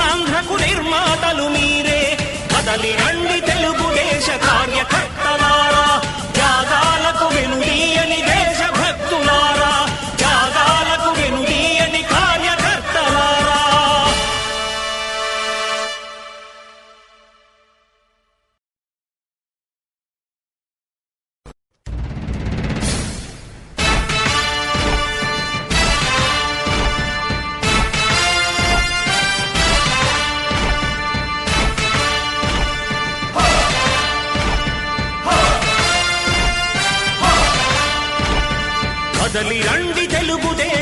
ఆంధ్రకు నిర్మాతలు మీరే. కదలి రండి తెలుగుదేశ కార్యకర్తలారా. త్యాగాలకు వెనుదీయని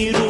ನೀರು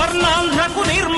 చంద్రబాబు నిర్మ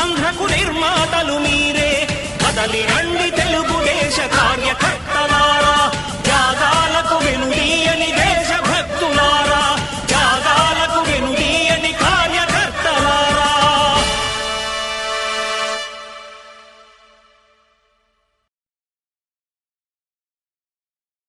ఆంధ్రకు నిర్మాతలు మీరే. కదలి రండి తెలుగుదేశ కార్యకర్తలారా.